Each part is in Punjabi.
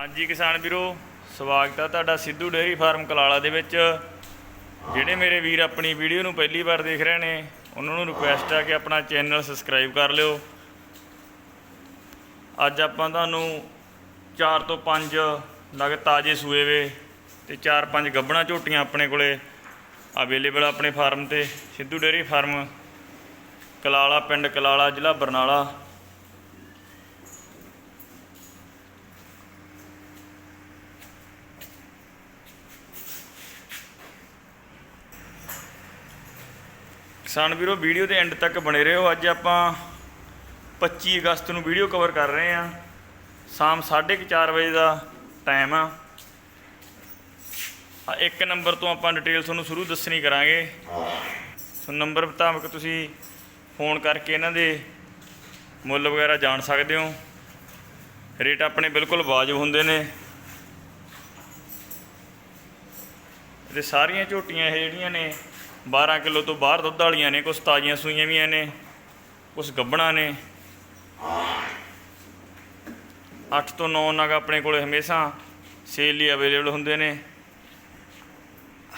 ਹਾਂਜੀ ਕਿਸਾਨ ਵੀਰੋ, ਸਵਾਗਤ ਆ ਤੁਹਾਡਾ ਸਿੱਧੂ ਡੇਅਰੀ ਫਾਰਮ ਕਲਾਲਾ ਦੇ ਵਿੱਚ। ਜਿਹੜੇ ਮੇਰੇ ਵੀਰ ਆਪਣੀ ਵੀਡੀਓ ਨੂੰ ਪਹਿਲੀ ਵਾਰ ਦੇਖ ਰਹੇ ਨੇ, ਉਹਨਾਂ ਨੂੰ ਰਿਕੁਐਸਟ ਆ ਕਿ ਆਪਣਾ ਚੈਨਲ ਸਬਸਕ੍ਰਾਈਬ ਕਰ ਲਿਓ। ਅੱਜ ਆਪਾਂ ਤੁਹਾਨੂੰ 4 ਤੋਂ 5 ਲਗ ਤਾਜ਼ੇ ਸੂਏ ਵੇ ਤੇ 4-5 ਗੱਬਣਾ ਝੋਟੀਆਂ ਆਪਣੇ ਕੋਲੇ ਅਵੇਲੇਬਲ ਆਪਣੇ ਫਾਰਮ ਤੇ। ਸਿੱਧੂ ਡੇਅਰੀ ਫਾਰਮ, ਕਲਾਲਾ ਪਿੰਡ ਕਲਾਲਾ, ਜ਼ਿਲ੍ਹਾ ਬਰਨਾਲਾ। ਕਿਸਾਨ ਵੀਰੋ ਵੀਡੀਓ ਦੇ ਐਂਡ ਤੱਕ ਬਣੇ ਰਹੋ। ਅੱਜ ਆਪਾਂ 25 ਅਗਸਤ ਨੂੰ ਵੀਡੀਓ ਕਵਰ ਕਰ ਰਹੇ ਹਾਂ। ਸ਼ਾਮ 4:30 ਵਜੇ ਦਾ ਟਾਈਮ ਆ। ਆ ਇੱਕ ਨੰਬਰ ਤੋਂ ਆਪਾਂ ਡਿਟੇਲ ਤੁਹਾਨੂੰ ਸ਼ੁਰੂ ਦੱਸਣੀ ਕਰਾਂਗੇ। ਸੋ ਨੰਬਰ ਮੁਤਾਬਕ ਤੁਸੀਂ ਫੋਨ ਕਰਕੇ ਇਹਨਾਂ ਦੇ ਮੁੱਲ ਵਗੈਰਾ ਜਾਣ ਸਕਦੇ ਹੋ। ਰੇਟ ਆਪਣੇ ਬਿਲਕੁਲ ਵਾਜਬ ਹੁੰਦੇ ਨੇ। ਤੇ ਸਾਰੀਆਂ ਝੋਟੀਆਂ ਇਹ ਜਿਹੜੀਆਂ ਨੇ 12 ਕਿਲੋ ਤੋਂ ਬਾਹਰ ਦੁੱਧ ਵਾਲੀਆਂ ਨੇ ਕੁਝ ਤਾਜ਼ੀਆਂ ਸੂਈਆਂ ਵੀਆਂ ਨੇ ਕੁਝ ਗੱਬਣਾ ਨੇ। 8 ਤੋਂ 9 ਨਗ ਆਪਣੇ ਕੋਲੇ ਹਮੇਸ਼ਾ ਸੇਲ ਲਈ ਅਵੇਲੇਬਲ ਹੁੰਦੇ ਨੇ।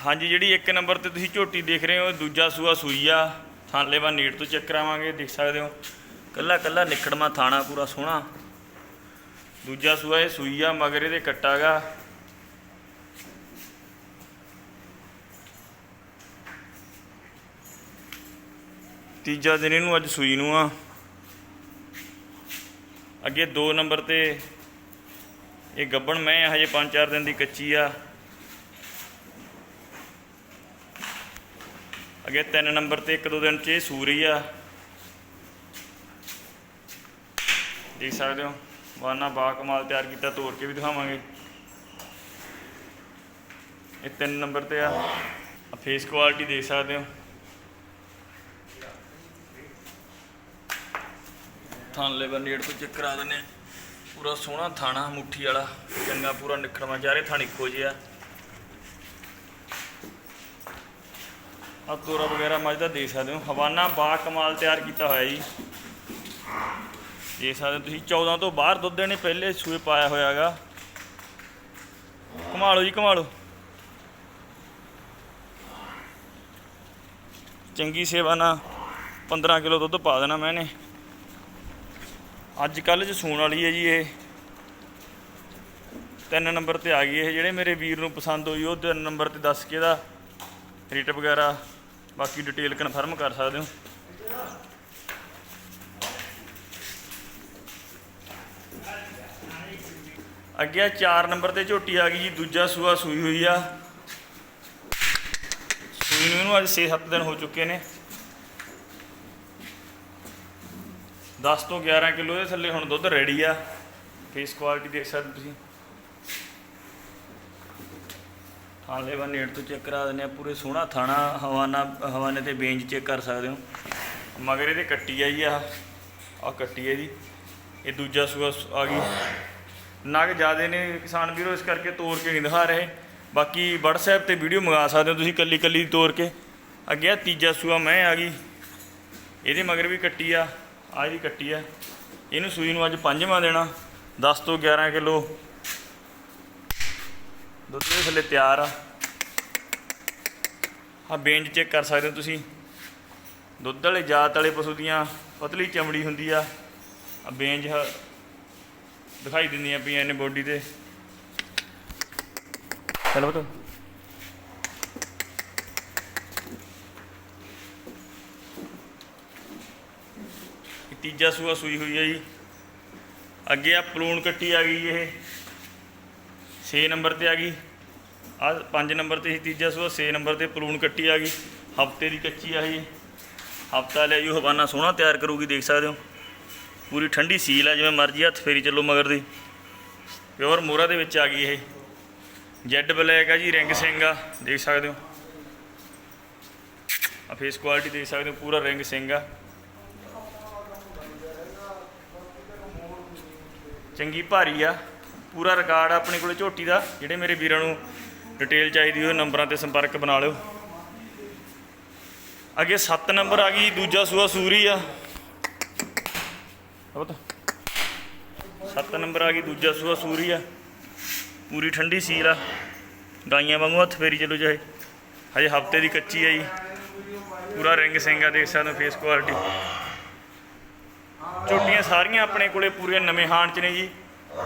ਹਾਂਜੀ, ਜਿਹੜੀ ਇੱਕ ਨੰਬਰ ਤੇ ਤੁਸੀਂ ਝੋਟੀ ਦੇਖ ਰਹੇ ਹੋ, ਦੂਜਾ ਸੂਆ ਸੂਈ ਆ ਥਾਂਲੇ ਵਾ ਨੀਟ ਤੋਂ ਚੈੱਕ ਕਰਾਵਾਂਗੇ, ਦੇਖ ਸਕਦੇ ਹੋ। ਕੱਲਾ ਕੱਲਾ ਨਿਕੜਮਾ ਥਾਣਾ ਪੂਰਾ ਸੋਹਣਾ। ਦੂਜਾ ਸੂਆ ਇਹ ਸੂਈ ਆ ਮਗਰ ਇਹਦੇ ਕੱਟਾਗਾ ਤੀਜਾ ਦਿਨ ਇਹਨੂੰ ਅੱਜ ਸੂਈ ਨੂੰ ਆ। ਅੱਗੇ 2 ਨੰਬਰ ਤੇ ਇਹ ਗੱਬਣ ਮੈਂ ਆ, ਹਜੇ 5-4 ਦਿਨ ਦੀ ਕੱਚੀ ਆ। ਅੱਗੇ 3 ਨੰਬਰ ਤੇ 1-2 ਦਿਨ ਚ ਇਹ ਸੂਰੀ ਆ। ਦੇਖ ਸਕਦੇ ਹੋ ਵਾਨਾ ਬਾ ਕਮਾਲ ਤਿਆਰ ਕੀਤਾ ਤੋੜ ਕੇ ਵੀ ਦਿਖਾਵਾਂਗੇ। ਇਹ 3 ਨੰਬਰ ਤੇ ਆ। ਫੇਸ ਕੁਆਲਿਟੀ ਦੇਖ ਸਕਦੇ ਹੋ। ਥਾਂਲੇ ਨੇੜ ਤੋਂ ਚੈੱਕ ਕਰਾ ਦਿੰਨੇ ਆ। ਪੂਰਾ ਸੋਹਣਾ ਥਾਣਾ ਮੁੱਠੀ ਵਾਲਾ, ਚੰਗਾ ਪੂਰਾ ਨਿਖੜਵਾ ਚਾਰੇ ਥਾਣ ਇੱਕੋ ਜਿਹਾ। ਆ ਤੋਰਾ ਵਗੈਰਾ ਮੱਝ ਦਾ ਦੇਖ ਸਕਦੇ ਹੋ। ਹਵਾਨਾ ਬਾ ਕਮਾਲ ਤਿਆਰ ਕੀਤਾ ਹੋਇਆ ਜੀ। ਦੇਖ ਸਕਦੇ ਹੋ ਤੁਸੀਂ 14 ਤੋਂ ਬਾਹਰ ਦੁੱਧ ਨੇ ਪਹਿਲੇ ਸੂਏ ਪਾਇਆ ਹੋਇਆਗਾ ਘੁਮਾ ਲਓ ਜੀ ਘੁਮਾ ਚੰਗੀ ਸੇਵਾ ਨਾਲ 15 ਕਿਲੋ ਦੁੱਧ ਪਾ ਦੇਣਾ ਮੈਨੇ ਅੱਜ ਕੱਲ੍ਹ ਚ ਸੂਣ ਵਾਲੀ ਹੈ ਜੀ ਇਹ। ਤਿੰਨ ਨੰਬਰ ਤੇ ਆ ਗਈ ਇਹ। ਜਿਹੜੇ ਮੇਰੇ ਵੀਰ ਨੂੰ ਪਸੰਦ ਹੋਈ, ਉਹ ਤਿੰਨ ਨੰਬਰ ਤੇ ਦੱਸ ਕੇ ਇਹਦਾ ਰੇਟ ਵਗੈਰਾ, ਬਾਕੀ ਡਿਟੇਲ ਕਨਫਰਮ ਕਰ ਸਕਦੇ ਹੋ। ਅੱਗੇ 4 ਨੰਬਰ ਤੇ ਝੋਟੀ ਆ ਗਈ ਜੀ। ਦੂਜਾ ਸੂਆ ਸੂਈ ਹੋਈ ਆ। ਸੂਈ ਨੂੰ ਅੱਜ 6-7 ਦਿਨ ਹੋ ਚੁੱਕੇ ਨੇ। 10 ਤੋਂ 11 ਕਿਲੋ ਦੇ ਥੱਲੇ ਹੁਣ ਦੁੱਧ ਰੈਡੀ ਆ। ਫੇਸ ਕੁਆਲਿਟੀ ਦੇਖ ਸਕਦੇ ਤੁਸੀਂ। ਥਾਲੇ ਵਾ ਨੇੜ ਤੋਂ ਚੈੱਕ ਕਰਾ ਦਿੰਦੇ ਆ। ਪੂਰੇ ਸੋਹਣਾ ਥਾਣਾ, ਹਵਾਨਾ, ਹਵਾਨੇ ਤੇ ਬੇਂਜ ਚੈੱਕ ਕਰ ਸਕਦੇ ਹੋ। ਮਗਰ ਇਹਦੇ ਕੱਟੀ ਆਈ ਆ। ਆ ਕੱਟੀ ਹੈ ਜੀ ਇਹ ਦੂਜਾ ਸੂਆ ਸ- ਆ ਗਈ। ਨਗ ਜ਼ਿਆਦੇ ਨੇ ਕਿਸਾਨ ਵੀਰੋ, ਇਸ ਕਰਕੇ ਤੋੜ ਕੇ ਨਹੀਂ ਦਿਖਾ ਰਹੇ। ਬਾਕੀ WhatsApp ਤੇ ਵੀਡੀਓ ਮੰਗਾ ਸਕਦੇ ਹੋ ਤੁਸੀਂ ਕੱਲੀ ਕੱਲੀ ਤੋੜ ਕੇ। ਅੱਗੇ ਆ ਤੀਜਾ ਸੂਆ ਮੈਂ ਆ ਗਈ। ਇਹਦੇ ਮਗਰ ਵੀ ਕੱਟੀ ਆ। ਆ ਇਹਦੀ ਕੱਟੀ ਆ। ਇਹਨੂੰ ਸੂਈ ਨੂੰ ਅੱਜ ਪੰਜਵਾਂ ਦੇਣਾ 10 ਤੋਂ 11 ਕਿਲੋ। ਦੁੱਧ ਦੇ ਥੱਲੇ ਤਿਆਰ ਆ। ਆ ਬੇਂਜ ਚੈੱਕ ਕਰ ਸਕਦੇ ਹੋ ਤੁਸੀਂ। ਦੁੱਧ ਵਾਲੇ ਜਾਤ ਵਾਲੇ ਪਸ਼ੂ ਦੀਆਂ ਪਤਲੀ ਚਮੜੀ ਹੁੰਦੀ ਆ। ਆ ਬੇਂਜ ਹ- ਦਿਖਾਈ ਦਿੰਦੀਆਂ ਪਈਆਂ ਨੇ ਬੋਡੀ ਤੇ। ਚਲੋ ਬਤੋ ਤੀਜਾ ਸੂਆ ਸੂਈ ਹੋਈ ਹੈ ਜੀ। ਅੱਗੇ ਆ ਪਲੂਣ ਕੱਟੀ ਆ ਗਈ ਇਹ। 6 ਨੰਬਰ ਤੇ ਆ ਗਈ। ਆ 5 ਨੰਬਰ ਤੇ ਸੀ ਤੀਜਾ ਸੂਆ 6 ਨੰਬਰ ਤੇ ਪਲੂਣ ਕੱਟੀ ਆ ਗਈ। ਹਫ਼ਤੇ ਦੀ ਕੱਚੀ ਆ ਇਹ। ਹਫਤਾ ਲੈ ਜੂ ਹਵਾਨਾ ਸੋਹਣਾ ਤਿਆਰ ਕਰੂਗੀ, ਦੇਖ ਸਕਦੇ ਹੋ। ਪੂਰੀ ਠੰਡੀ ਸੀਲ ਆ, ਜਿਵੇਂ ਮਰਜ਼ੀ ਹੱਥ ਫੇਰੀ ਚੱਲੋ ਮਗਰ ਦੀ। ਪਿਓਰ ਮੋਰਾ ਦੇ ਵਿੱਚ ਆ ਗਈ ਇਹ। ਜੈਡ ਬਲੈਕ ਆ ਜੀ, ਰਿੰਗ ਸਿੰਘ ਆ, ਦੇਖ ਸਕਦੇ ਹੋ। ਆ ਫੇਸ ਕੁਆਲਿਟੀ ਦੇਖ ਸਕਦੇ ਹੋ, ਪੂਰਾ ਰਿੰਗ ਸਿੰਘ ਆ। ਚੰਗੀ ਭਾਰੀ ਆ। ਪੂਰਾ ਰਿਕਾਰਡ ਆ ਆਪਣੇ ਕੋਲੇ ਝੋਟੀ ਦਾ। ਜਿਹੜੇ ਮੇਰੇ ਵੀਰਾਂ ਨੂੰ ਡਿਟੇਲ ਚਾਹੀਦੀ ਹੋਵੇ, ਨੰਬਰਾਂ ਤੇ ਸੰਪਰਕ ਬਣਾ ਲਿਓ। ਅੱਗੇ 7 ਨੰਬਰ ਆ ਗਈ, ਦੂਜਾ ਸੂਆ ਸੂਰੀ ਆ। ਉਹ 7 ਨੰਬਰ ਆ ਗਈ, ਦੂਜਾ ਸੂਆ ਸੂਰੀ ਆ। ਪੂਰੀ ਠੰਡੀ ਸੀਲ ਆ। ਗਾਈਆਂ ਵਾਂਗੂ ਹੱਥ ਫੇਰੀ ਚਲੋ ਚਾਹੇ। ਹਜੇ ਹਫ਼ਤੇ ਦੀ ਕੱਚੀ ਆ ਜੀ। ਪੂਰਾ ਰਿੰਗ ਸਿੰਘ ਆ, ਦੇਖ ਸਕਦੇ ਹੋ ਫੇਸ ਕੁਆਲਿਟੀ ਝੋਟੀਆਂ ਸਾਰੀਆਂ ਆਪਣੇ ਕੋਲੇ ਪੂਰੀਆਂ ਨਵੇਂ ਹਾਣ ਚ ਨੇ ਜੀ।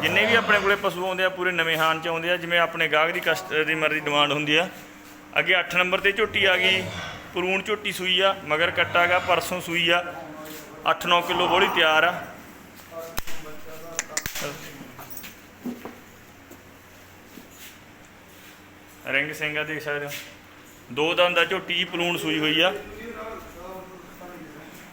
ਜਿੰਨੇ ਵੀ ਆਪਣੇ ਕੋਲੇ ਪਸ਼ੂ ਆਉਂਦੇ ਆ, ਪੂਰੇ ਨਵੇਂ ਹਾਣ ਚ ਆਉਂਦੇ ਆ। ਜਿਵੇਂ ਆਪਣੇ ਗਾਹਕ ਦੀ ਕਸਟ, ਦੀ ਮਰਜ਼ੀ ਡਿਮਾਂਡ ਹੁੰਦੀ ਆ। ਅੱਗੇ 8 ਨੰਬਰ ਤੇ ਝੋਟੀ ਆ ਗਈ। ਪਰੂਣ ਝੋਟੀ ਸੂਈ ਆ, ਮਗਰ ਕੱਟਾ ਗਾ, ਪਰਸੋਂ ਸੂਈ ਆ। 8-9 ਕਿਲੋ ਬੋਲੀ ਤਿਆਰ ਆ। ਰਿੰਗ ਸਿੰਘਾ ਦੇਖ ਸਕਦੇ ਹੋ। ਦੋ ਦੰਦ ਦਾ ਝੋਟੀ ਜੀ ਪਲੂਣ ਸੂਈ ਹੋਈ ਆ।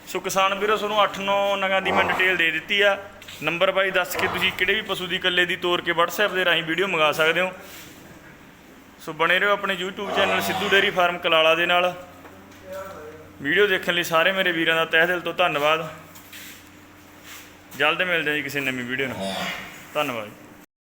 ਸੋ ਕਿਸਾਨ ਵੀਰੋ, ਤੁਹਾਨੂੰ 8-9 ਨਗਾਂ ਦੀ ਮੈਂ ਡਿਟੇਲ ਦੇ ਦਿੱਤੀ ਆ। ਨੰਬਰ ਬਾਈ ਦੱਸ ਕੇ ਤੁਸੀਂ ਕਿਹੜੇ ਵੀ ਪਸ਼ੂ ਦੀ ਇਕੱਲੇ ਦੀ ਤੋਰ ਕੇ WhatsApp ਦੇ ਰਾਹੀਂ ਵੀਡੀਓ ਮੰਗਾ ਸਕਦੇ ਹੋ। ਸੋ ਬਣੇ ਰਹੋ ਆਪਣੇ YouTube channel Sidhu dairy farm Kalala ਦੇ ਨਾਲ। ਵੀਡੀਓ ਦੇਖਣ ਲਈ ਸਾਰੇ ਮੇਰੇ ਵੀਰਾਂ ਦਾ ਤਹਿ ਦਿਲ ਤੋਂ ਧੰਨਵਾਦ। ਜਲਦ ਮਿਲਦੇ ਹਾਂ ਜੀ ਕਿਸੇ ਨਵੀਂ ਵੀਡੀਓ ਨਾਲ। ਧੰਨਵਾਦ